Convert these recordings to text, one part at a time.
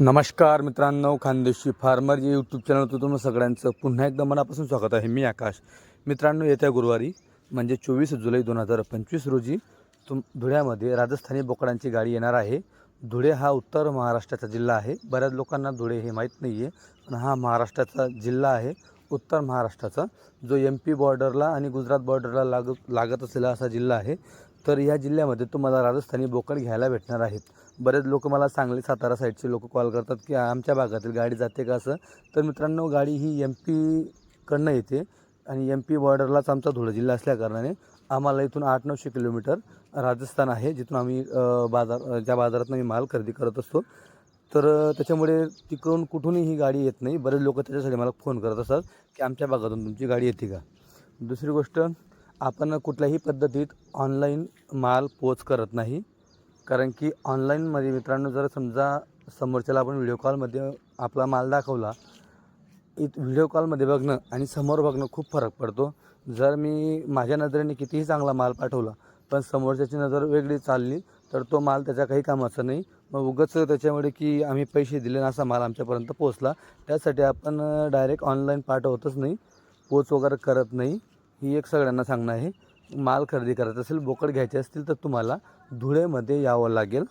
नमस्कार मित्रांनो खानदेशी फार्मर जे यूट्यूब चॅनल तुम्हाला सगळ्यांचं पुन्हा एकदा मनापासून स्वागत आहे. मी आकाश. मित्रांनो येत्या गुरुवारी म्हणजे चोवीस जुलै दोन हजार पंचवीस रोजी तुम धुळ्यामध्ये राजस्थानी बोकडांची गाडी येणार आहे. धुळे हा उत्तर महाराष्ट्राचा जिल्हा आहे. बऱ्याच लोकांना धुळे हे माहीत नाही आहे पण हा महाराष्ट्राचा जिल्हा आहे. उत्तर महाराष्ट्राचा जो एम पी बॉर्डरला आणि गुजरात बॉर्डरला लाग लागत असलेला असा जिल्हा आहे. तर या जिल्ह्यामध्ये तुम्हाला राजस्थानी बोकड घ्यायला भेटणार आहेत. बरेच लोक मला सांगली सातारा साईडचे लोक कॉल करतात की आमच्या भागातील गाडी जाते का असं. तर मित्रांनो गाडी ही एम पीकडनं येते आणि एम पी बॉर्डरलाच आमचा धुळे जिल्हा असल्याकारणाने आम्हाला इथून आठ नऊशे किलोमीटर राजस्थान आहे जिथून आम्ही बाजार ज्या बाजारातून आम्ही माल खरेदी करत असतो. तर त्याच्यामुळे तिकडून कुठूनही ही गाडी येत नाही. बरेच लोक त्याच्यासाठी मला फोन करत असतात की आमच्या भागातून तुमची गाडी येते का? दुसरी गोष्ट आपण कुठल्याही पद्धतीत ऑनलाईन माल पोच करत नाही. कारण की ऑनलाईनमध्ये मित्रांनो जर समजा समोरच्याला आपण व्हिडिओ कॉलमध्ये आपला माल दाखवला इत व्हिडिओ कॉलमध्ये बघणं आणि समोर बघणं खूप फरक पडतो. जर मी माझ्या नजरेने कितीही चांगला माल पाठवला पण समोरच्याची नजर वेगळी चालली तर तो माल त्याच्या काही कामाचा नाही. मग उगाच त्याच्यामुळे की आम्ही पैसे दिले ना असा माल आमच्यापर्यंत पोचला त्यासाठी आपण डायरेक्ट ऑनलाईन पाठवतच नाही पोच वगैरे करत नाही. ही एक सगळ्यांना सांगणं आहे. माल खरेदी करायचा असेल बोकड घ्यायचे असतील तर तुम्हाला धुळेमध्ये यावं लागेल.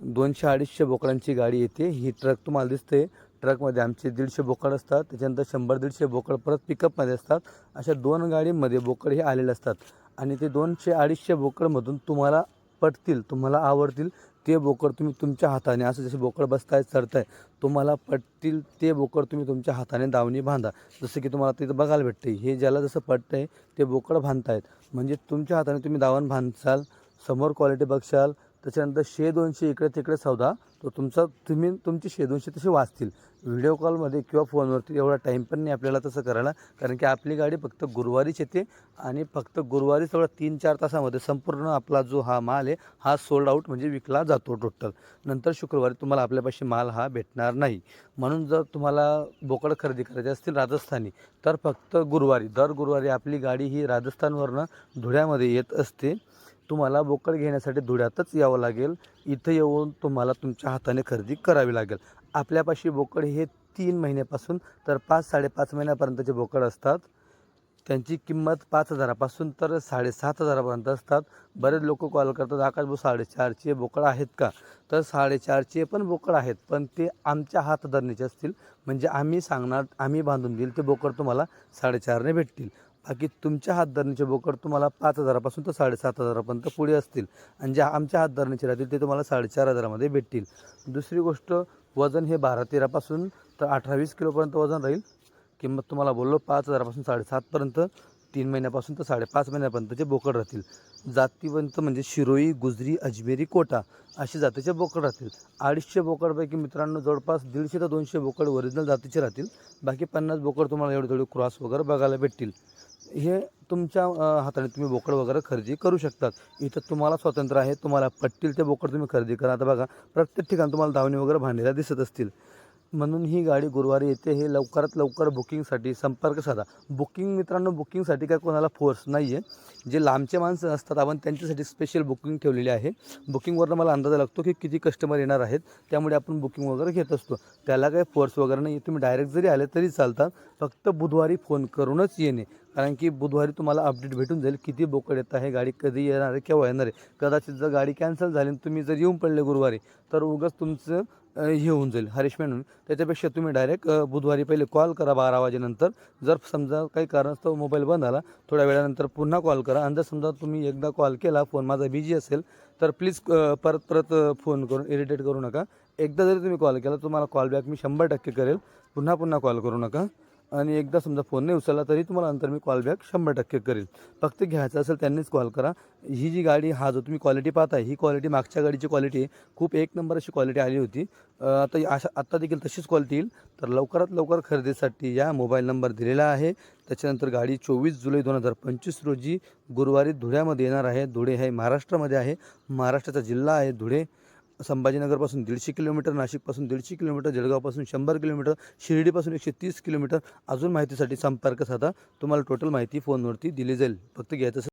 दोनशे अडीचशे बोकडांची गाडी येते. ही ट्रक तुम्हाला दिसते ट्रकमध्ये आमचे दीडशे बोकड असतात. त्याच्यानंतर शंभर दीडशे बोकड परत पिकअपमध्ये असतात. अशा दोन गाडीमध्ये बोकड हे आलेले असतात. आणि ते दोनशे अडीचशे बोकडमधून तुम्हाला पटतील तुम्हाला आवडतील ते बोकड तुम्ही तुमच्या हाताने असं जसे बोकड बसताय चढताय तुम्हाला पटतील ते बोकड तुम्ही तुमच्या हाताने दावणी बांधा. जसं की तुम्हाला तिथं बघायला भेटते हे ज्याला जसं पटतंय ते बोकड बांधतायत. म्हणजे तुमच्या हाताने तुम्ही दावण बांधसाल समोर क्वालिटी बघशाल त्याच्यानंतर शे दोनशे इकडे तिकडे सौदा. तो तुमचा तुम्ही तुमचे शे दोनशे तसे वाचतील. व्हिडिओ कॉलमध्ये किंवा फोनवरती एवढा टाईम पण नाही आपल्याला तसं करायला. कारण की आपली गाडी फक्त गुरुवारीच येते आणि फक्त गुरुवारीच तेवढा तीन चार तासामध्ये संपूर्ण आपला जो हा माल आहे हा सोल्ड आऊट म्हणजे विकला जातो टोटल नंतर शुक्रवारी तुम्हाला आपल्यापाशी माल हा भेटणार नाही. म्हणून जर तुम्हाला बोकड खरेदी करायचे असतील राजस्थानी तर फक्त गुरुवारी दर गुरुवारी आपली गाडी ही राजस्थानवरनं धुळ्यामध्ये येत असते. तुम्हाला बोकड घेण्यासाठी धुळ्यातच यावं लागेल. इथं येऊन तुम्हाला तुमच्या हाताने खरेदी करावी लागेल. आपल्यापाशी बोकड हे तीन महिन्यापासून तर पाच साडेपाच महिन्यापर्यंतचे बोकड असतात. त्यांची किंमत पाच हजारापासून तर साडेसात हजारापर्यंत असतात. बरेच लोक कॉल करतात आकाश भाऊ साडेचारचे बोकड आहेत का? तर साडेचारचे पण बोकड आहेत पण ते आमच्या हातधरणीचे असतील. म्हणजे आम्ही सांगणार आम्ही बांधून देईल ते बोकड तुम्हाला साडेचारने भेटतील. बाकी तुमच्या हातधरणीचे बोकड तुम्हाला पाच हजारापासून तर साडेसात हजारापर्यंत पुढे असतील. आणि ज्या आमच्या हातधरणीचे राहतील ते तुम्हाला साडेचार हजारामध्ये भेटतील. दुसरी गोष्ट वजन हे बारा तेरापासून तर अठरा वीस किलोपर्यंत वजन राहील. किंमत तुम्हाला बोललो पाच हजारापासून साडेसातपर्यंत तीन महिन्यापासून तर साडेपाच महिन्यापर्यंतचे बोकड राहतील. जातीवंत म्हणजे शिरोई गुजरी अजमेरी कोटा अशी जातीचे बोकड राहतील. अडीचशे बोकडपैकी मित्रांनो जवळपास दीडशे ते दोनशे बोकड ओरिजिनल जातीचे राहतील. बाकी पन्नास बोकड तुम्हाला एवढे थोडे क्रॉस वगैरे बघायला भेटतील. हे तुमच्या हाताने तुम्ही बोकड वगैरे खरेदी करू शकतात. इथं तुम्हाला स्वातंत्र्य आहे तुम्हाला पटतील ते बोकड तुम्ही खरेदी करा. आता बघा प्रत्येक ठिकाणी तुम्हाला धावणी वगैरे भांडीला दिसत असतील. म्हणून ही गाडी गुरुवारी येते हे लवकरात लवकर बुकिंगसाठी संपर्क साधा. बुकिंग मित्रांनो बुकिंगसाठी काय कोणाला फोर्स नाही आहे जे लांबचे माणसं असतात आपण त्यांच्यासाठी स्पेशल बुकिंग ठेवलेली आहे. बुकिंगवरनं मला अंदाजा लागतो की किती कस्टमर येणार आहेत त्यामुळे आपण बुकिंग वगैरे घेत असतो. त्याला काही फोर्स वगैरे नाही तुम्ही डायरेक्ट जरी आले तरी चालतात फक्त बुधवारी फोन करूनच येणे. कारण की बुधवारी तुम्हाला अपडेट भेटून जाईल किती बोकड येत आहे गाडी कधी येणार आहे केव्हा येणार आहे. कदाचित जर गाडी कॅन्सल झाली आणि तुम्ही जर येऊन पडले गुरुवारी तर उगाच तुमचं हे होऊन जाईल हरेशमेंट म्हणून त्याच्यापेक्षा तुम्ही डायरेक्ट बुधवारी पहिले कॉल करा बारा वाजेनंतर. जर समजा काही कारणास्तव मोबाईल बंद आला थोड्या वेळानंतर पुन्हा कॉल करा. आणि जर समजा तुम्ही एकदा कॉल केला फोन माझा बिझी असेल तर प्लीज परत परत फोन करून इरिटेट करू नका. एकदा जरी तुम्ही कॉल केला तुम्हाला कॉल बॅक मी शंभर टक्के करेल. पुन्हा पुन्हा कॉल करू नका. आणि एकदा समजा फोन नाही उचलला तरी तुम्हाला नंतर मी कॉल बॅक शंभर टक्के करेल. फक्त घ्यायचं असेल त्यांनीच कॉल करा. ही जी गाडी हा जो तुम्ही क्वालिटी पाहताय ही क्वालिटी मागच्या गाडीची क्वालिटी आहे. खूप एक नंबर अशी क्वालिटी आली होती. आता अशा आत्ता देखील तशीच क्वालिटी येईल. तर लवकरात लवकर खरेदीसाठी या मोबाईल नंबर दिलेला आहे. त्याच्यानंतर गाडी चोवीस जुलै दोन हजार पंचवीस रोजी गुरुवारी धुळ्यामध्ये येणार आहे. धुळे हे महाराष्ट्रामध्ये आहे. महाराष्ट्राचा जिल्हा आहे धुळे. संभाजीनगरपासून दीडशे किलोमीटर नाशिकपासून दीडशे किलोमीटर जळगावपासून शंभर किलोमीटर शिर्डीपासून एकशे तीस किलोमीटर अजून माहितीसाठी संपर्क साधा. तुम्हाला टोटल माहिती फोनवरती दिली जाईल. फक्त घ्यायचं